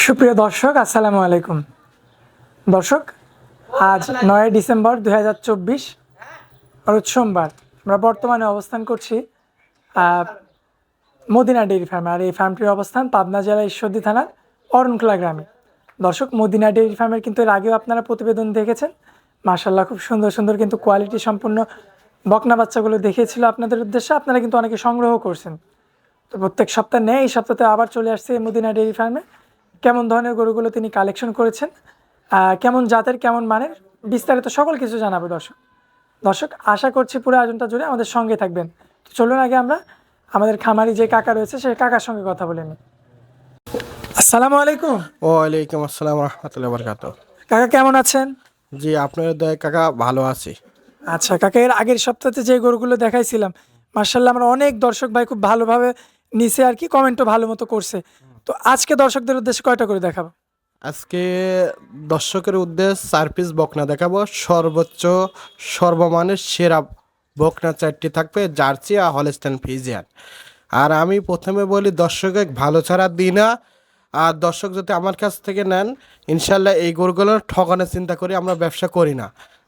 সুপ্রিয় দর্শক আসসালামু আলাইকুম। দর্শক আজ নয় ডিসেম্বর দুই হাজার চব্বিশ রোজ সোমবার। আমরা বর্তমানে অবস্থান করছি মদিনা ডেইরি ফার্মে। আর এই ফার্মটির অবস্থান পাবনা জেলা ঈশ্বরদী থানার অরণখোলা গ্রামে। দর্শক মদিনা ডেইরি ফার্মের কিন্তু এর আগেও আপনারা প্রতিবেদন দেখেছেন। মার্শাল্লাহ খুব সুন্দর সুন্দর কিন্তু কোয়ালিটি সম্পূর্ণ বকনা বাচ্চাগুলো দেখিয়েছিল আপনাদের উদ্দেশ্যে। আপনারা কিন্তু অনেকে সংগ্রহ করছেন। তো প্রত্যেক সপ্তাহে নেই এই সপ্তাহে আবার চলে আসছে এই মদিনা ডেইরি ফার্মে। কেমন ধরনের গরুগুলো তিনি কালেকশন করেছেন কেমন জাতের কেমন মানের বিস্তারিত সকল কিছু জানাব দর্শক। দর্শক আশা করছি পুরো আয়োজনটা জুড়ে আমাদের সঙ্গে থাকবেন। তো চলুন আগে আমরা আমাদের খামারি যে কাকা রয়েছে সেই কাকার সঙ্গে কথা বলে নিই। আসসালামু আলাইকুম। ওয়ালাইকুম আসসালাম রহমতুল্লাহ বরকাত কাকা কেমন আছেন? জি আপনার দয়া কাকা ভালো আছি। আচ্ছা কাকা এর আগের সপ্তাহে যে গরুগুলো দেখাইছিলাম মার্শাল্লাহ আমরা অনেক দর্শক ভাই খুব ভালোভাবে নিচে আর কি কমেন্টও ভালো মতো করছে। তো আজকে দর্শকদের উদ্দেশ্যে কয়টা করে দেখাবো? আজকে দর্শকের উদ্দেশ্যে চার পিস বকনা দেখাবো। সর্বোচ্চ, সর্বমানের সেরা বকনা চারটি থাকবে জার্সি আর হলস্টেন ফিজিয়ান। আর আমি প্রথমে বলি, দর্শকে ভালো ছাড়া দিই না। আর দর্শক যদি আমার কাছ থেকে নেন, ইনশাল্লাহ এই গরুগুলোর ঠকানোর চিন্তা করি, আমরা ব্যবসা করি না।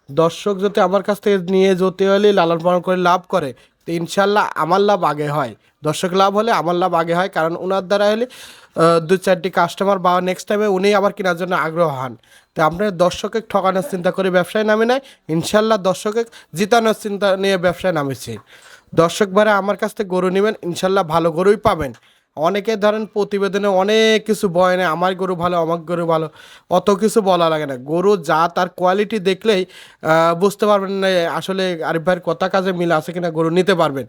দর্শক যদি আমার কাছ থেকে নিয়ে যেতে হলে লালন পালন করে লাভ করে তো ইনশাল্লাহ আমার লাভ আগে হয়। দর্শক লাভ হলে আমার লাভ আগে হয়, কারণ ওনার দ্বারা হলে দু চারটি কাস্টমার বা নেক্সট টাইমে উনি আবার কেনার জন্য আগ্রহ হন। তো আপনার দর্শকে ঠকানোর চিন্তা করে ব্যবসায় নামে নেয় ইনশাল্লাহ দর্শকে জিতানোর চিন্তা নিয়ে ব্যবসায় নামেছে। দর্শক ভাড়া আমার কাছ থেকে গরু নেবেন ইনশাল্লাহ ভালো গরুই পাবেন। অনেকে ধরেন প্রতিবেদনে অনেক কিছু বয় বয়নে আমার গরু ভালো, আমার গরু ভালো। অত কিছু বলা লাগে না। গরু যা তার কোয়ালিটি দেখলেই বুঝতে পারবেন না আসলে আরিফ ভাইয়ের কথা কাজে মিল আছে কিনা, গরু নিতে পারবেন।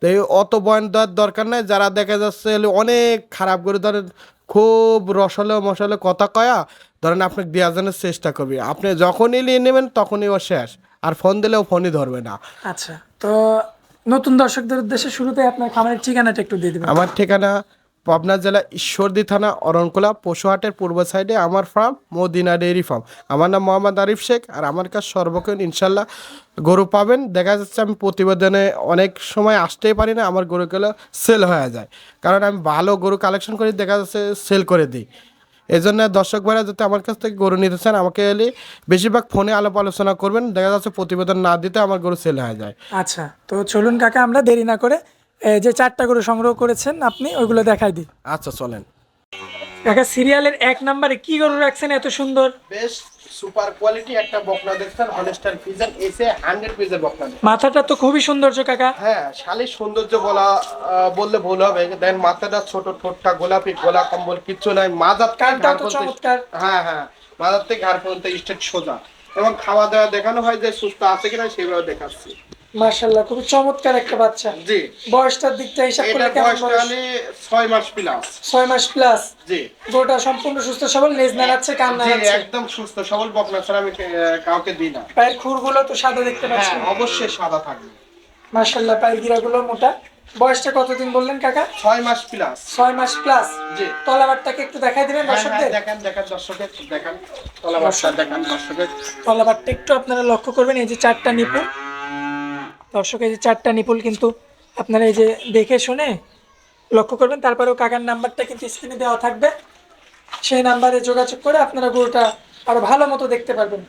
তো অত বয়ন দেওয়ার দরকার নাই। যারা দেখা যাচ্ছে অনেক খারাপ গরু, ধরেন খুব রসলে মশলে কথা কয়া, ধরেন আপনাকে দেওয়ার জন্য চেষ্টা করবে। আপনি যখনই নিয়ে নেবেন, তখনই ও শেষ। আর ফোন দিলেও ফোনই ধরবে না। আচ্ছা তো নতুন দর্শকদের উদ্দেশ্যে শুরুতে আপনার খামারের ঠিকানাটা একটু দিয়ে দেবেন। আমার ঠিকানা পাবনা জেলা ঈশ্বরদী থানা, অরণকোলা, পশুহাটের পূর্ব সাইডে আমার ফার্ম মদিনা ডেইরি ফার্ম আমার নাম মোহাম্মদ আরিফ শেখ আর আমার কাছে সর্বক্ষণ ইনশাল্লাহ গরু পাবেন। দেখা যাচ্ছে আমি প্রতিবেদনে অনেক সময় আসতেই পারি না, আমার গরুগুলো সেল হয়ে যায়। কারণ আমি ভালো গরু কালেকশন করে, দেখা যাচ্ছে সেল করে দিই। এই জন্য দর্শক ভাইরা যাতে আমার কাছ থেকে গরু নিতে চান আমাকে এলে বেশিরভাগ ফোনে আলাপ আলোচনা করবেন। দেখা যাচ্ছে প্রতিবেদন না দিতে আমার গরু সেল হয়ে যায়। আচ্ছা তো চলুন কাকা আমরা দেরি না করে যে চারটা গরু সংগ্রহ করেছেন আপনি ওইগুলো দেখাই দিই আচ্ছা চলেন। কাকা সিরিয়ালের এক নম্বরে কি গরু রাখছেন এত সুন্দর? বেশ সুপার কোয়ালিটি একটা বকনা দেখছেন হলস্টার ফিজান এসে হান্ড্রেড পিসের বকনা মাথাটা তো খুবই সৌন্দর্য কাকা। হ্যাঁ শালি সৌন্দর্য বলা বললে ভুল হবে। দেন মাথাটা ছোট ঠোঁটটা গোলাপি গোলা কম্বল কিচ্ছু নাই। মাজার তো চমৎকার। হ্যাঁ হ্যাঁ। মাজার থেকে ঘাড় পর্যন্ত স্টেট সোজা। এবং খাওয়া দাওয়া দেখানো হয় যে সুস্থ আছে কিনা সেইভাবে দেখাচ্ছি। মাশাল্লাহ খুবই চমৎকার একটা বাচ্চা। জি। বয়সটার দিকটা হিসাব করলে কেমন বয়স? হলে ছয় মাস প্লাস ছয় মাস প্লাস জি। গরুটা সম্পূর্ণ সুস্থ সবল নেজ নাড়াচ্ছে কান নাড়াচ্ছে। একদম সুস্থ সবল বকনা ছাড়া আমি কাউকে দিই না। পায়ের খুরগুলো তো সাদা দেখতে হ্যাঁ পাচ্ছেন। অবশ্যই সাদা থাকবে। মাশাল্লাহ পায়ের গিরাগুলো মোটা। বয়সটা কতদিন বললেন কাকা? ছয় মাস প্লাস ছয় মাস প্লাস জি। তলাবারটাকে একটু দেখাই দিবেন হ্যাঁ, হ্যাঁ, দর্শকদের? দেখেন দেখেন দর্শকের দেখেন। তলাবাসটা দেখেন দর্শকের তলাবারটা একটু আপনারা লক্ষ্য করবেন এই যে চারটা নিপুল দর্শক এই যে চারটা নিপুল কিন্তু আপনারা এই যে দেখে শুনে লক্ষ্য করবেন তারপরেও কাকার নাম্বারটা কিন্তু স্ক্রিনে দেওয়া থাকবে। সেই নাম্বারে যোগাযোগ করে আপনারা গরুটা আরও ভালো মতো দেখতে পারবেন।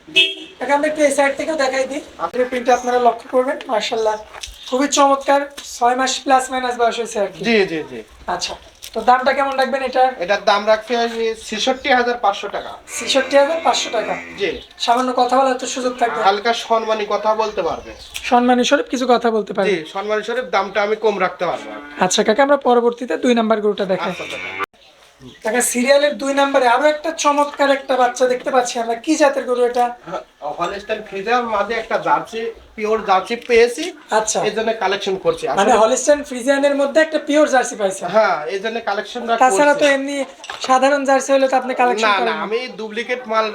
এখন আমরা একটু এই সাইড থেকেও দেখাই দিই। আপনার প্রিন্টটা আপনারা লক্ষ্য করবেন মার্শাল্লাহ খুবই চমৎকার ছয় মাস প্লাস মাইনাস বয়স হয়েছে আর কি। জি জি জি। আচ্ছা। তো দামটা কেমন রাখবেন এটা এটার দাম রাখছি ছেষট্টি হাজার পাঁচশো টাকা। ছেষট্টি হাজার পাঁচশো টাকা। জি। সামান্য কথা বলার তো সুযোগ থাকবে। হালকা সম্মানী কথা বলতে পারবে। সম্মানী স্বরূপ কিছু কথা বলতে পারি জি সম্মানী স্বরূপ দামটা আমি কম রাখতে পারব। আচ্ছা কাকা আমরা পরবর্তীতে দুই নাম্বার গরুটা দেখাই। আচ্ছা, আচ্ছা। কাকা সিরিয়ালের দুই নাম্বারে আরও একটা চমৎকার একটা বাচ্চা দেখতে পাচ্ছি আমরা। কি জাতের গরু এটা? হলিস্টাইন ফ্রিজের মাঝে একটা জার্সি পিওর জার্সি পেয়েছি। আচ্ছা। এই জন্য কালেকশন করছি। মানে হলিস্টাইন ফ্রিজিয়ানের মধ্যে একটা পিওর জার্সি পাইছে। হ্যাঁ এই জন্য কালেকশনটা তাছাড়া তো এমনি সাধারণ জার্সি হলে তো আপনি কালেকশন না না আমি ডুপ্লিকেট মাল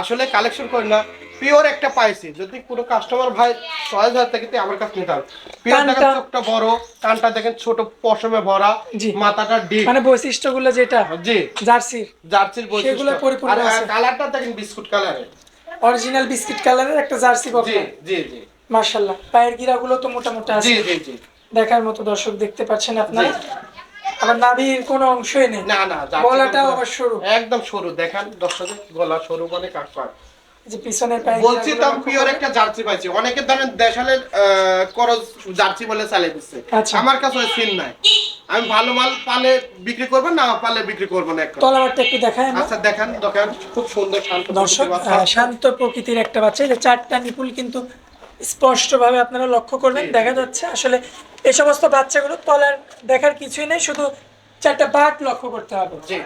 আসলে কালেকশন করি না। পিওর একটা পাইছি। যদি কোনো কাস্টমার ভাই চয়েস হয় থেকে আমার কাছে নিতে হবে। পিওর দেখেন চোখটা বড় কানটা দেখেন ছোট পশমে ভরা মাথাটা ডিপ মানে বৈশিষ্ট্যগুলো যেটা? জি। জার্সির। জার্সির সেগুলো পরিপূর্ণ আর। কালারটা দেখেন বিস্কুট কালারের। অরিজিনাল বিস্কিট কালারের একটা জার্সি জি জি জি। মাশাআল্লাহ। পায়ের গিরাগুলো তো মোটা মোটা আছে। জি জি জি। দেখার মতো দর্শক দেখতে পাচ্ছেন আপনারা। আবার নাভির কোনো অংশই নেই। না না জার্সি গলাটাও আবার সরু। একদম সরু। দেখেন দর্শকের গলা সরু মানে কাক পায় এই যে বলছি তো পিওর একটা জার্সি পাইছি। অনেকে ধরেন দেশালের করজ জার্সি বলে চালিয়ে দিচ্ছে। আচ্ছা। আমার কাছে সিন নাই। আমি ভালো মাল পালে বিক্রি করব না পালে বিক্রি করব না তলাবারটা একটু দেখায় আচ্ছা দেখেন দেখেন। খুব সুন্দর শান্ত দর্শক প্রকৃতির শান্ত প্রকৃতির একটা বাচ্চা। এই যে চারটা নিপুল কিন্তু স্পষ্টভাবে আপনারা লক্ষ্য করবেন দেখা যাচ্ছে আসলে এই সমস্ত বাচ্চাগুলো তলার দেখার কিছুই নেই শুধু চারটা বাট লক্ষ্য করতে হবে। জি।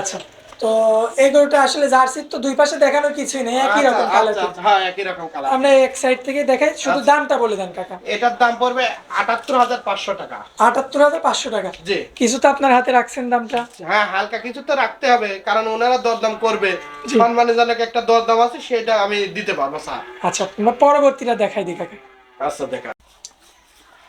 আচ্ছা। তো এই গরুটা আসলে জার্সির তো দুই পাশে দেখানোর কিছুই নেই একই রকম আচ্ছা, কালার আচ্ছা, হ্যাঁ একই রকম কালার আমরা এক সাইড থেকে দেখাই শুধু আচ্ছা। দামটা বলে দেন কাকা। এটার দাম পড়বে আটাত্তর হাজার পাঁচশো টাকা। আটাত্তর হাজার পাঁচশো টাকা। জি। কিছু তো আপনার হাতে রাখছেন দামটা। হ্যাঁ হালকা কিছু তো রাখতে হবে কারণ ওনারা দরদাম করবে। জি। সম্মানজনক একটা দরদাম আছে সেটা আমি দিতে পারব স্যার। আচ্ছা পরবর্তীটা দেখাই দিই কাকা। আচ্ছা দেখা।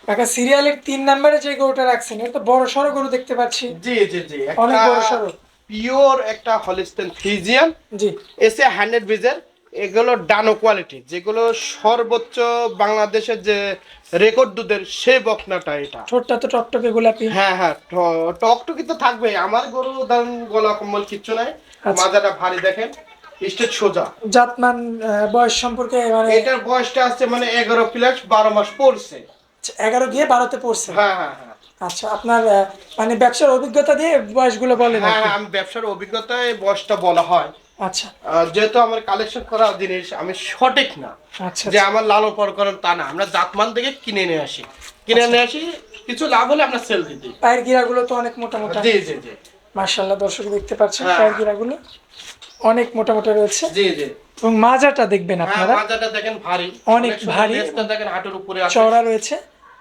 কাকা সিরিয়ালের তিন নম্বরে যে গরুটা রাখছেন এটা বড় সড়ো গরু দেখতে পাচ্ছি। জি জি জি। অনেক বড় সড়ো। পিওর একটা হলিস্টেন ফিজিয়ান জি। এসে হান্ড্রেড বিজের এগুলো ডানো কোয়ালিটি যেগুলো সর্বোচ্চ বাংলাদেশের যে রেকর্ড দুধের সে বকনাটা এটা। ঠোঁটটা তো টকটকে গোলাপি। হ্যাঁ হ্যাঁ টকটকি তো থাকবে। আমার গরু ধরুন গলা কম্বল কিচ্ছু নাই। আচ্ছা। মাজাটা ভারী দেখেন সোজা। জাতমান বয়স সম্পর্কে মানে এটার বয়সটা আছে মানে এগারো প্লাস বারো মাস পড়ছে। এগারো গিয়ে বারোতে পড়ছে। হ্যাঁ হ্যাঁ হ্যাঁ। আচ্ছা আপনার মানে ব্যবসার অভিজ্ঞতা দিয়ে বয়সগুলো বলেন হ্যাঁ হ্যাঁ, আমি ব্যবসার অভিজ্ঞতায় বয়সটা বলা হয়। আচ্ছা। যেহেতু আমার কালেকশন করা জিনিস আমি সঠিক না। আচ্ছা যে আমার লালন পালন তা না। আমরা জাতমান থেকে কিনে নিয়ে আসি। কিনে নিয়ে আসি কিছু লাভ হলে আমরা সেল দিতে পায়ের গিরাগুলো তো অনেক মোটা মোটা। জি জি জি। মার্শাল্লাহ দর্শক দেখতে পাচ্ছেন হ্যাঁ। পায়ের গিরাগুলো অনেক মোটা মোটা রয়েছে। জি জি। এবং মাজাটা দেখবেন হ্যাঁ আপনারা। মাজাটা দেখেন ভারী। অনেক ভারী। দেখেন হাঁটুর উপরে চওড়া রয়েছে।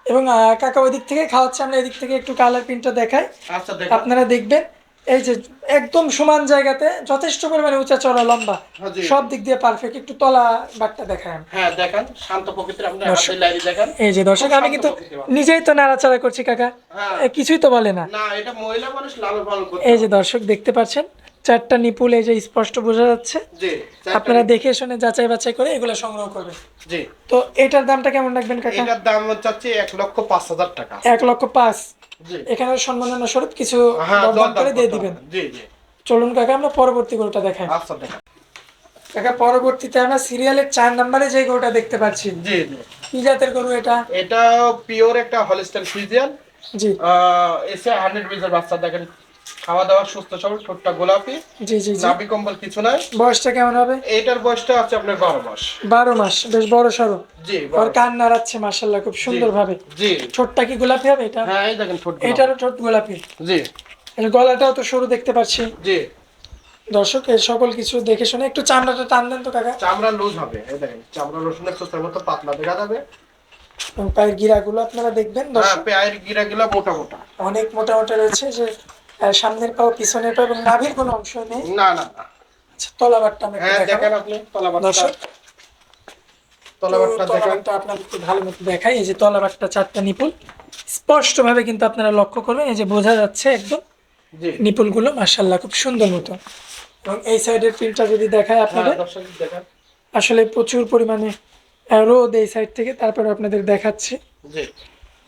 এবং কাকা ওই দিক থেকে খাওয়াচ্ছে আমরা এদিক থেকে একটু কালার প্রিন্টটা দেখাই। আচ্ছা আপনারা দেখবেন এই যে একদম সমান জায়গাতে যথেষ্ট পরিমাণে উঁচা চড়া লম্বা হ্যাঁ, সব দিক দিয়ে পারফেক্ট একটু তলা বাটটা দেখায়। হ্যাঁ দেখেন শান্ত প্রকৃতির আপনি। হাতের লাইরি দেখেন। এই যে দর্শক আমি কিন্তু নিজেই তো নাড়াচাড়া করছি কাকা। হ্যাঁ। কিছুই তো বলে না। না এটা মহিলা মানুষ লালন পালন করতে এই যে দর্শক দেখতে পাচ্ছেন চারটা নিপুল এই যে স্পষ্ট বোঝা যাচ্ছে। জি আপনারা দেখে শুনে যাচাই বাছাই করে এগুলো সংগ্রহ করবেন। জি। তো এটার দামটা কেমন রাখবেন কাকা? এটার দাম চাচ্ছি এক লক্ষ পাঁচ হাজার টাকা। এক লক্ষ পাঁচ। জি। এখানে সম্মাননা স্বরূপ কিছু হ্যাঁ করে দিয়ে দিবেন। জি জি। চলুন কাকা আমরা পরবর্তী গরুটা দেখাই। আচ্ছা দেখেন। কাকা পরবর্তীতে আমরা সিরিয়ালের চার নম্বরে যে গরুটা দেখতে পাচ্ছি। জি জি। কি জাতের গরু এটা? এটা পিওর একটা হলিস্টার ফিজিয়ান জি। এসে হান্ড্রেড বিজের বাচ্চা দেখেন। খাওয়া দাওয়া সুস্থ সবল ঠোঁটটা গোলাপি জি জি নাভি কম্বল কিছু নাই। বয়সটা কেমন হবে? এটার বয়সটা আছে আপনার বারো মাস। বারো মাস বেশ বড় জি আর কান নাড়াচ্ছে খুব সুন্দর ভাবে জি। ঠোঁটটা কি গোলাপি হবে এটা? হ্যাঁ এই দেখেন ঠোঁট এটারও ঠোঁট গোলাপি। জি। এর গলাটাও তো সরু দেখতে পাচ্ছি। জি। দর্শক এর সকল কিছু দেখে শুনে একটু চামড়াটা টান দেন তো কাকা। চামড়া লুজ হবে এই দেখেন চামড়া সুতার মতো পাতলা দেখা যাবে। পায়ের গিরাগুলো আপনারা দেখবেন হ্যাঁ দর্শক। পায়ের গিরা গুলো মোটা মোটা। অনেক মোটা মোটা রয়েছে যে সামনের পাও পিছনের পাও এবং নাভির কোনো অংশ নেই? না না না। আচ্ছা, তলাবারটা আমি হ্যাঁ দেখেন আপনি তলাবারটা। দর্শক তলাবারটা দেখেন। তলাবারটা আপনাদের একটু ভালো মতো দেখাই। এই যে তলাবারটা চারটা নিপুল স্পষ্টভাবে কিন্তু আপনারা লক্ষ্য করবেন এই যে বোঝা যাচ্ছে একদম জি। নিপুলগুলো মার্শাল্লাহ খুব সুন্দর মতো। এবং এই সাইডের প্রিন্টটা যদি দেখায় হ্যাঁ আপনাদের আসলে প্রচুর পরিমাণে রোদ এই সাইড থেকে তারপরে আপনাদের দেখাচ্ছি। জি।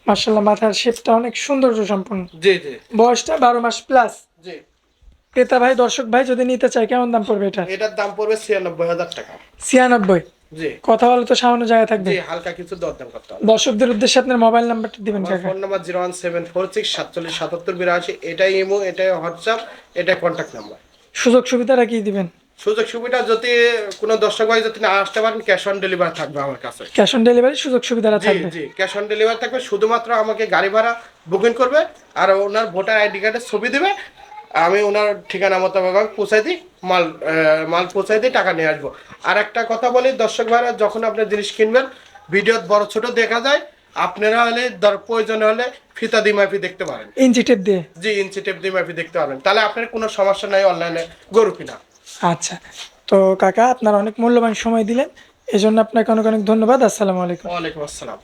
মার্শাল্লাহ মাথার শেপটা অনেক সৌন্দর্য সম্পন্ন। জি জি। বয়সটা বারো মাস প্লাস জি। ক্রেতা ভাই দর্শক ভাই যদি নিতে চায় কেমন দাম পড়বে এটা? এটার দাম পড়বে ছিয়ানব্বই হাজার টাকা। ছিয়ানব্বই? জি। কথা বলে তো সামান্য জায়গা থাকবে। জি হালকা কিছু দরদাম করতে হবে। দর্শকদের উদ্দেশ্যে আপনার মোবাইল নাম্বারটা দিবেন কাকা phone number zero one seven four six সাতচল্লিশ সাতাত্তর বিরাশি। এটাই ইমো এটাই হোয়াটসঅ্যাপ এটাই কন্ট্যাক্ট নাম্বার সুযোগ সুবিধাটা কি দিবেন? সুযোগ সুবিধা যদি কোনো দর্শক ভাই যদি না আসতে পারেন ক্যাশ অন ডেলিভারি থাকবে আমার কাছে। ক্যাশ অন ডেলিভারি সুযোগ সুবিধাটা জি থাকবে। জি ক্যাশ অন ডেলিভারি থাকবে শুধুমাত্র আমাকে গাড়ি ভাড়া বুকিং করবে আর ওনার ভোটার আইডি কার্ডের ছবি দেবে আমি ওনার ঠিকানা মতো পৌঁছাই দিই মাল মাল পৌঁছাই দিই টাকা নিয়ে আসব। আর একটা কথা বলি দর্শক ভাইরা যখন আপনার জিনিস কিনবেন ভিডিও বড় ছোট দেখা যায় আপনারা হলে দর প্রয়োজন হলে ফিতা দিমাফি দেখতে পারেন। ইঞ্চি টেপ দিয়ে। জি ইঞ্চি টেপ দিমাফি দেখতে পারেন তাহলে আপনার কোনো সমস্যা নাই অনলাইনে গরু কিনা। আচ্ছা। তো কাকা, আপনার অনেক মূল্যবান সময় দিলেন। এজন্য জন্য আপনাকে অনেক অনেক ধন্যবাদ। আসসালামু আলাইকুম। ওয়ালাইকুম আসসালাম।